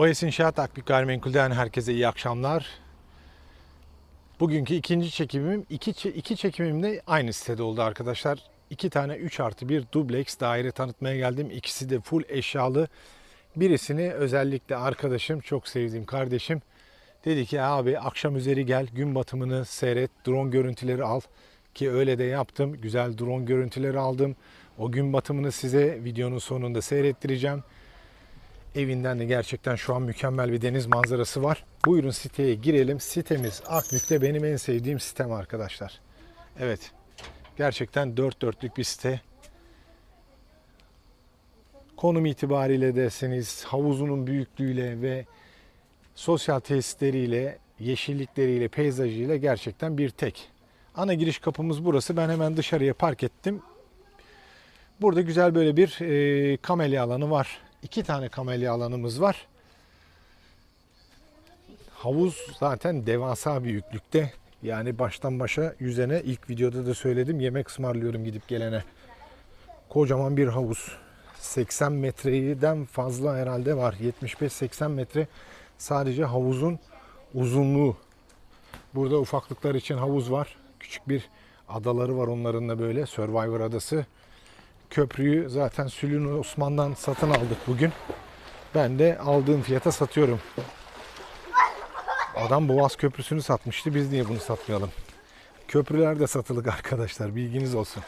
OS İnşaat Akbük Gayrimenkul'den herkese iyi akşamlar. Bugünkü ikinci çekimim, iki, iki çekimim de aynı sitede oldu arkadaşlar. İki tane 3 artı 1 dubleks daire tanıtmaya geldim. İkisi de full eşyalı. Birisini özellikle arkadaşım, çok sevdiğim kardeşim dedi ki abi akşam üzeri gel gün batımını seyret, drone görüntüleri al. Ki öyle de yaptım. Güzel drone görüntüleri aldım. O gün batımını size videonun sonunda seyrettireceğim. Evinden de gerçekten şu an mükemmel bir deniz manzarası var. Buyurun siteye girelim. Sitemiz Akbük'te benim en sevdiğim sitem arkadaşlar. Evet. Gerçekten dört dörtlük bir site. Konum itibariyle deseniz havuzunun büyüklüğüyle ve sosyal tesisleriyle, yeşillikleriyle, peyzajıyla gerçekten bir tek. Ana giriş kapımız burası. Ben hemen dışarıya park ettim. Burada güzel böyle bir e, kamelya alanı var. İki tane kamelya alanımız var. Havuz zaten devasa büyüklükte. Yani baştan başa yüzene ilk videoda da söyledim yemek ısmarlıyorum gidip gelene. Kocaman bir havuz. 80 metreden fazla herhalde var. 75-80 metre sadece havuzun uzunluğu. Burada ufaklıklar için havuz var. Küçük bir adaları var onların da böyle. Survivor adası. Köprüyü zaten Sülün Osman'dan satın aldık bugün. Ben de aldığım fiyata satıyorum. Adam Boğaz Köprüsü'nü satmıştı. Biz niye bunu satmayalım? Köprüler de satılık arkadaşlar. Bilginiz olsun.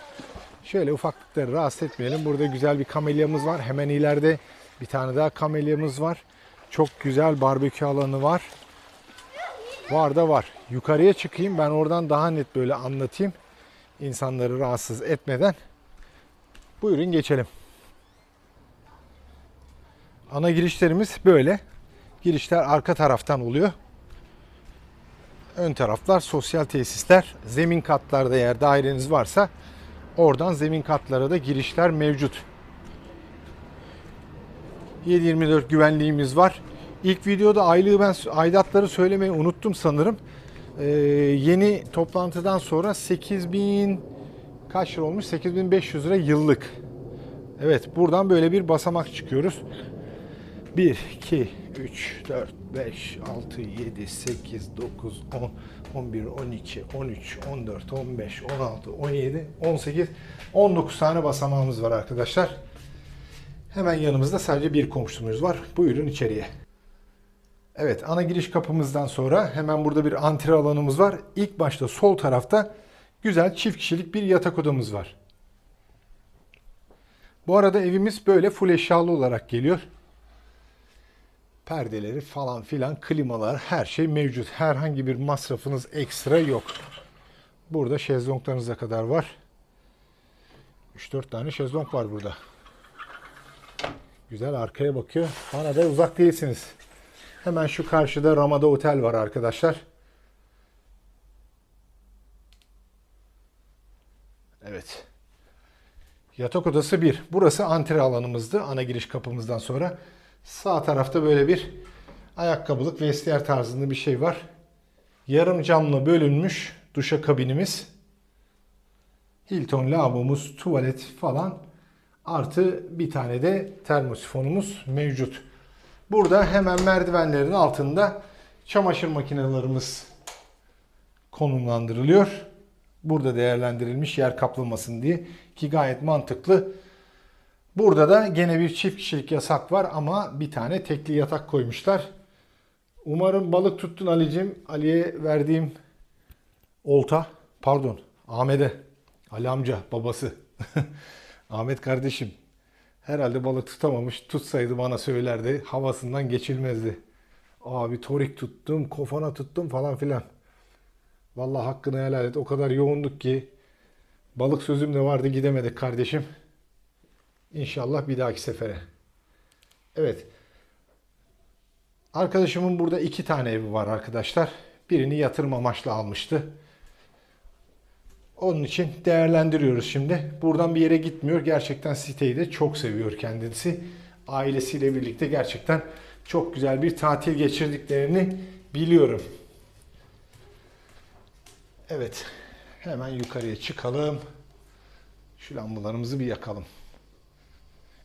Şöyle ufaklıkları rahatsız etmeyelim. Burada güzel bir kamelyamız var. Hemen ileride bir tane daha kamelyamız var. Çok güzel barbekü alanı var. Var da var. Yukarıya çıkayım. Ben oradan daha net böyle anlatayım. İnsanları rahatsız etmeden. Buyurun geçelim. Ana girişlerimiz böyle. Girişler arka taraftan oluyor. Ön taraflar sosyal tesisler. Zemin katlarda eğer daireniz varsa oradan zemin katlara da girişler mevcut. 7/24 güvenliğimiz var. İlk videoda aylığı ben aidatları söylemeyi unuttum sanırım. Ee, yeni toplantıdan sonra 8000 kaç lira olmuş? 8500 lira yıllık. Evet buradan böyle bir basamak çıkıyoruz. 1, 2, 3, 4, 5, 6, 7, 8, 9, 10, 11, 12, 13, 14, 15, 16, 17, 18, 19 tane basamağımız var arkadaşlar. Hemen yanımızda sadece bir komşumuz var. Buyurun içeriye. Evet ana giriş kapımızdan sonra hemen burada bir antre alanımız var. İlk başta sol tarafta güzel çift kişilik bir yatak odamız var. Bu arada evimiz böyle full eşyalı olarak geliyor. Perdeleri falan filan, klimalar her şey mevcut. Herhangi bir masrafınız ekstra yok. Burada şezlonglarınıza kadar var. 3-4 tane şezlong var burada. Güzel arkaya bakıyor. Bana da uzak değilsiniz. Hemen şu karşıda Ramada Otel var arkadaşlar. Evet. Yatak odası 1. Burası antre alanımızdı ana giriş kapımızdan sonra. Sağ tarafta böyle bir ayakkabılık vestiyer tarzında bir şey var. Yarım camla bölünmüş duşa kabinimiz. Hilton lavabomuz, tuvalet falan. Artı bir tane de termosifonumuz mevcut. Burada hemen merdivenlerin altında çamaşır makinelerimiz konumlandırılıyor. Burada değerlendirilmiş yer kaplamasın diye ki gayet mantıklı. Burada da gene bir çift kişilik yasak var ama bir tane tekli yatak koymuşlar. Umarım balık tuttun Ali'cim. Ali'ye verdiğim olta, pardon Ahmet'e, Ali amca babası. Ahmet kardeşim herhalde balık tutamamış. Tutsaydı bana söylerdi. Havasından geçilmezdi. Abi torik tuttum, kofana tuttum falan filan. Vallahi hakkını helal et. O kadar yoğunduk ki balık sözüm de vardı gidemedik kardeşim. İnşallah bir dahaki sefere. Evet. Arkadaşımın burada iki tane evi var arkadaşlar. Birini yatırım amaçlı almıştı. Onun için değerlendiriyoruz şimdi. Buradan bir yere gitmiyor. Gerçekten siteyi de çok seviyor kendisi. Ailesiyle birlikte gerçekten çok güzel bir tatil geçirdiklerini biliyorum. Evet. Hemen yukarıya çıkalım. Şu lambalarımızı bir yakalım.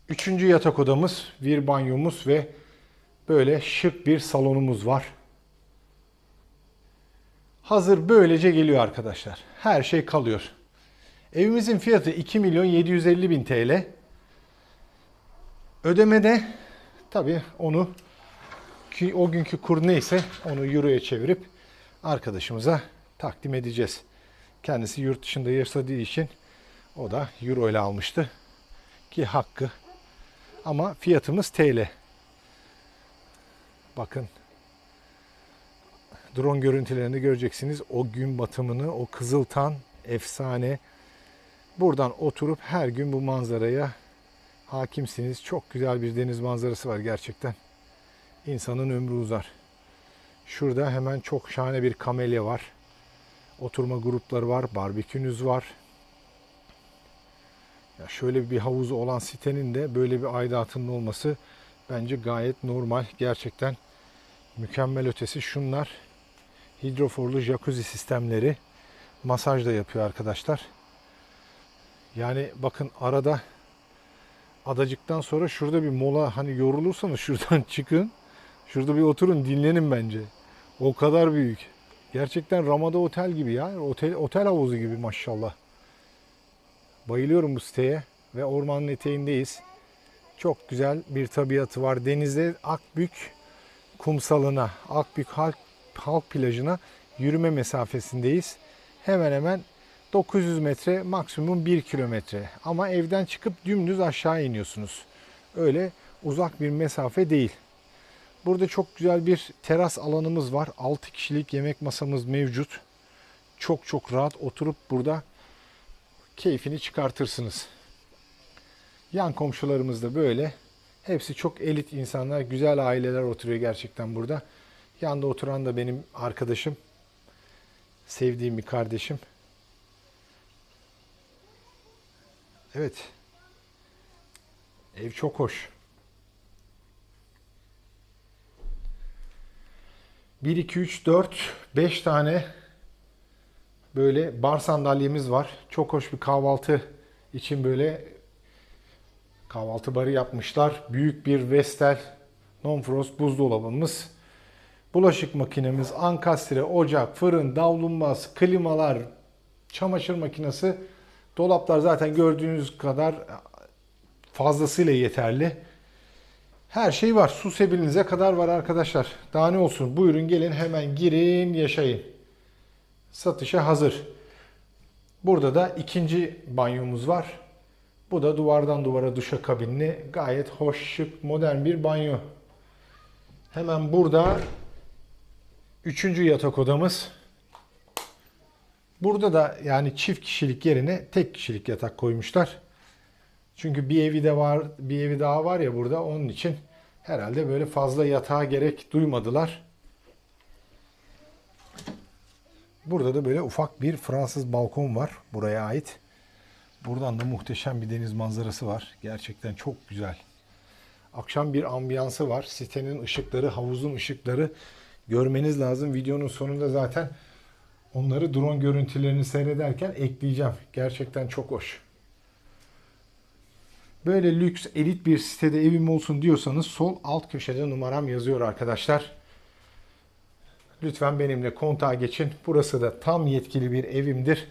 Üçüncü yatak odamız, bir banyomuz ve Böyle şık bir salonumuz var. Hazır böylece geliyor arkadaşlar. Her şey kalıyor. Evimizin fiyatı 2 milyon 750 bin TL. Ödemede tabii onu ki o günkü kur neyse onu euroya çevirip arkadaşımıza takdim edeceğiz. Kendisi yurt dışında yaşadığı için o da euro ile almıştı. Ki hakkı. Ama fiyatımız TL. Bakın. Drone görüntülerini göreceksiniz. O gün batımını, o kızıltan efsane. Buradan oturup her gün bu manzaraya hakimsiniz. Çok güzel bir deniz manzarası var gerçekten. İnsanın ömrü uzar. Şurada hemen çok şahane bir kamelya var. Oturma grupları var, barbekünüz var. Ya şöyle bir havuzu olan sitenin de böyle bir aidatının olması bence gayet normal. Gerçekten mükemmel ötesi şunlar. Hidroforlu jacuzzi sistemleri. Masaj da yapıyor arkadaşlar. Yani bakın arada adacıktan sonra şurada bir mola hani yorulursanız şuradan çıkın. Şurada bir oturun dinlenin bence. O kadar büyük. Gerçekten Ramada Otel gibi ya. Otel, otel havuzu gibi maşallah. Bayılıyorum bu siteye ve ormanın eteğindeyiz. Çok güzel bir tabiatı var. Denizde Akbük kumsalına, Akbük halk, halk plajına yürüme mesafesindeyiz. Hemen hemen 900 metre maksimum 1 kilometre. Ama evden çıkıp dümdüz aşağı iniyorsunuz. Öyle uzak bir mesafe değil. Burada çok güzel bir teras alanımız var. 6 kişilik yemek masamız mevcut. Çok çok rahat oturup burada keyfini çıkartırsınız. Yan komşularımız da böyle. Hepsi çok elit insanlar, güzel aileler oturuyor gerçekten burada. Yanda oturan da benim arkadaşım. Sevdiğim bir kardeşim. Evet. Ev çok hoş. 1, 2, 3, 4, 5 tane böyle bar sandalyemiz var. Çok hoş bir kahvaltı için böyle kahvaltı barı yapmışlar. Büyük bir Vestel non-frost buzdolabımız. Bulaşık makinemiz, ankastre, ocak, fırın, davlumbaz, klimalar, çamaşır makinesi. Dolaplar zaten gördüğünüz kadar fazlasıyla yeterli. Her şey var. Su sebilinize kadar var arkadaşlar. Daha ne olsun? Buyurun gelin hemen girin yaşayın. Satışa hazır. Burada da ikinci banyomuz var. Bu da duvardan duvara duşakabinli. Gayet hoş, şık, modern bir banyo. Hemen burada üçüncü yatak odamız. Burada da yani çift kişilik yerine tek kişilik yatak koymuşlar. Çünkü bir evi de var, bir evi daha var ya burada onun için herhalde böyle fazla yatağa gerek duymadılar. Burada da böyle ufak bir Fransız balkon var buraya ait. Buradan da muhteşem bir deniz manzarası var. Gerçekten çok güzel. Akşam bir ambiyansı var. Sitenin ışıkları, havuzun ışıkları görmeniz lazım. Videonun sonunda zaten onları drone görüntülerini seyrederken ekleyeceğim. Gerçekten çok hoş. Böyle lüks, elit bir sitede evim olsun diyorsanız sol alt köşede numaram yazıyor arkadaşlar. Lütfen benimle kontağa geçin. Burası da tam yetkili bir evimdir.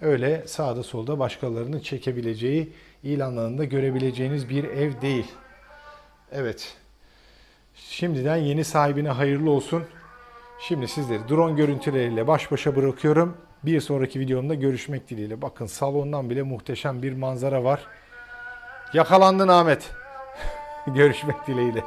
Öyle sağda solda başkalarının çekebileceği, ilanlarında görebileceğiniz bir ev değil. Evet. Şimdiden yeni sahibine hayırlı olsun. Şimdi sizleri drone görüntüleriyle baş başa bırakıyorum. Bir sonraki videomda görüşmek dileğiyle. Bakın salondan bile muhteşem bir manzara var. Yakalandın Ahmet. Görüşmek dileğiyle.